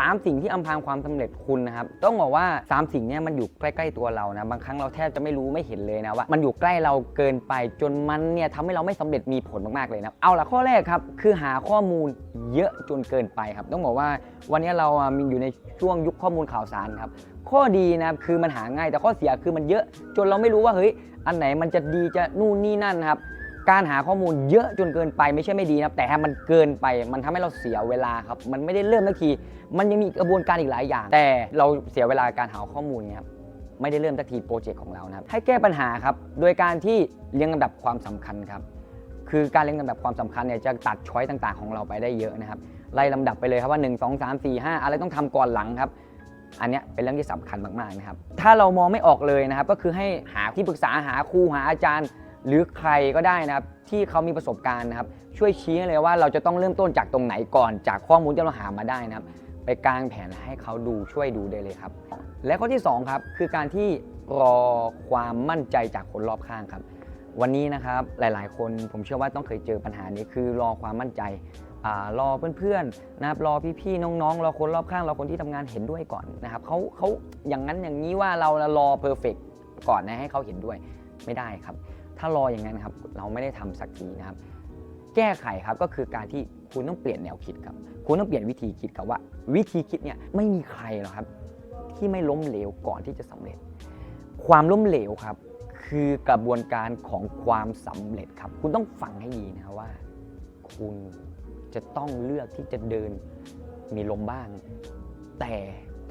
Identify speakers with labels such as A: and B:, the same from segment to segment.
A: 3 สิ่งที่อำพรางความสำเร็จคุณนะครับต้องบอกว่า 3 สิ่งนี้มันอยู่ใกล้ๆตัวเรานะบางครั้งเราแทบจะไม่รู้ไม่เห็นเลยนะว่ามันอยู่ใกล้เราเกินไปจนมันเนี่ยทำให้เราไม่สำเร็จมีผลมากๆเลยนะเอาละข้อแรกครับคือหาข้อมูลเยอะจนเกินไปครับ ต้องบอกว่าวันนี้เรามีอยู่ในช่วงยุคข้อมูลข่าวสารครับข้อดีนะครับคือมันหาง่ายแต่ข้อเสียคือมันเยอะจนเราไม่รู้ว่าเฮ้ยอันไหนมันจะดีจะนู่นนี่นั่นครับ การหาข้อมูลเยอะจนเกินไปไม่ใช่ไม่ดีนะครับแต่ถ้ามันเกินไปมันทำให้เราเสียเวลาครับ มันไม่ได้เริ่มทันที มันยังมีกระบวนการอีกหลายอย่าง แต่เราเสียเวลาการหาข้อมูลเนี่ยครับไม่ได้เริ่มทันทีโปรเจกต์ของเรานะครับให้แก้ปัญหาครับโดยการที่เรียงลำดับความสำคัญครับคือการเรียงลำดับความสำคัญเนี่ยจะตัดช้อยต่างๆ ของเราไปได้เยอะนะครับไล่ลำดับไปเลยครับว่า 1 2 3 4 5 อะไรต้องทำก่อนหลังครับอันเนี้ยเป็นเรื่องที่สำคัญมากๆนะครับถ้าเรามองไม่ออกเลยนะครับก็คือให้หาที่ปรึกษาหาครูหาอาจารย์ หรือใครก็ได้นะครับที่เขามีประสบการณ์นะครับ ช่วยชี้ให้เลยว่าเราจะต้องเริ่มต้นจากตรงไหนก่อน จากข้อมูลที่เราหามาได้นะครับ ไปกางแผนให้เขาดูช่วยดูได้เลยครับ และข้อที่สองครับ คือการที่รอความมั่นใจจากคนรอบข้างครับ วันนี้นะครับหลาย ๆ คนผมเชื่อว่าต้องเคยเจอปัญหานี้คือรอความมั่นใจอรอเพื่อนๆนะครับรอพี่ๆน้องๆรอคนรอบข้างรอคนที่ทำงานเห็นด้วยก่อนนะครับเขาเขาอย่างนั้นอย่างนี้ว่าเรารอเพอร์เฟกก่อนนะให้เขาเห็นด้วยไม่ได้ครับ ถ้ารออย่างนั้นครับเราไม่ได้ทำสักทีนะครับ แก้ไขครับก็คือการที่คุณต้องเปลี่ยนแนวคิดครับ คุณต้องเปลี่ยนวิธีคิดครับว่า วิธีคิดเนี่ยไม่มีใครหรอกครับ ที่ไม่ล้มเหลวก่อนที่จะสำเร็จ ความล้มเหลวครับ คือกระบวนการของความสำเร็จครับ คุณต้องฟังให้ดีนะว่า คุณจะต้องเลือกที่จะเดินมีลมบ้าง แต่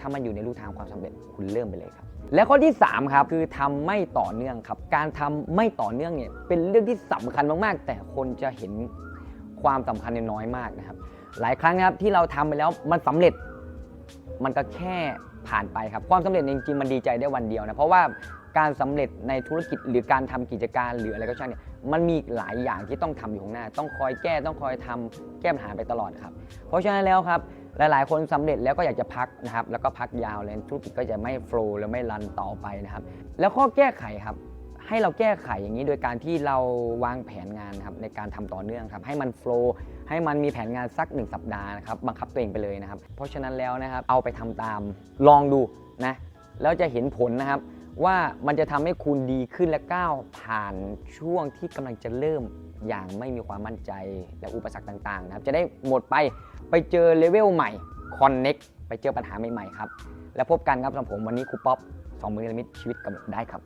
A: ถ้ามันอยู่ในรูทางความสำเร็จคุณเริ่มไปเลยครับ และข้อที่ 3 ครับ คือทำไม่ต่อเนื่องครับ การทำไม่ต่อเนื่องเนี่ยเป็นเรื่องที่สำคัญมากๆ แต่คนจะเห็นความสำคัญเนี่ยน้อยมากนะครับ หลายครั้งนะครับที่เราทำไปแล้วมันสำเร็จ มันก็แค่ผ่านไปครับความสำเร็จจริงๆมันดีใจได้วันเดียวนะเพราะว่าการสำเร็จในธุรกิจหรือการทำกิจการหรืออะไรก็ช่างเนี่ยมันมีหลายอย่างที่ต้องทำอยู่ข้างหน้า ต้องคอยแก้ต้องคอยทำแก้ปัญหาไปตลอดครับ เพราะฉะนั้นแล้วครับ หลาย ๆ คนสำเร็จแล้วก็อยากจะพักนะครับ แล้วก็พักยาวเลยธุรกิจก็จะไม่โฟล์และไม่รันต่อไปนะครับ แล้วข้อแก้ไขครับ ให้เราแก้ไขอย่างนี้โดยการที่เราวางแผนงานครับในการทำต่อเนื่องครับ ให้มันโฟล์ให้มันมีแผนงานสัก 1 สัปดาห์นะครับ บังคับตัวเองไปเลยนะครับ เพราะฉะนั้นแล้วนะครับ เอาไปทำตาม ลองดูนะ แล้วจะเห็นผลนะครับ ว่ามันจะทำให้คุณดีขึ้นและก้าวผ่านช่วงที่กำลังจะเริ่มอย่างไม่มีความมั่นใจและอุปสรรคต่างๆนะครับจะได้หมดไปไปเจอเลเวลใหม่คอนเน็กไปเจอปัญหาใหม่ๆครับ แล้วพบกันครับสำหรับผมวันนี้ครูป๊อปสองมือละมิตชีวิตกำหนดได้ครับ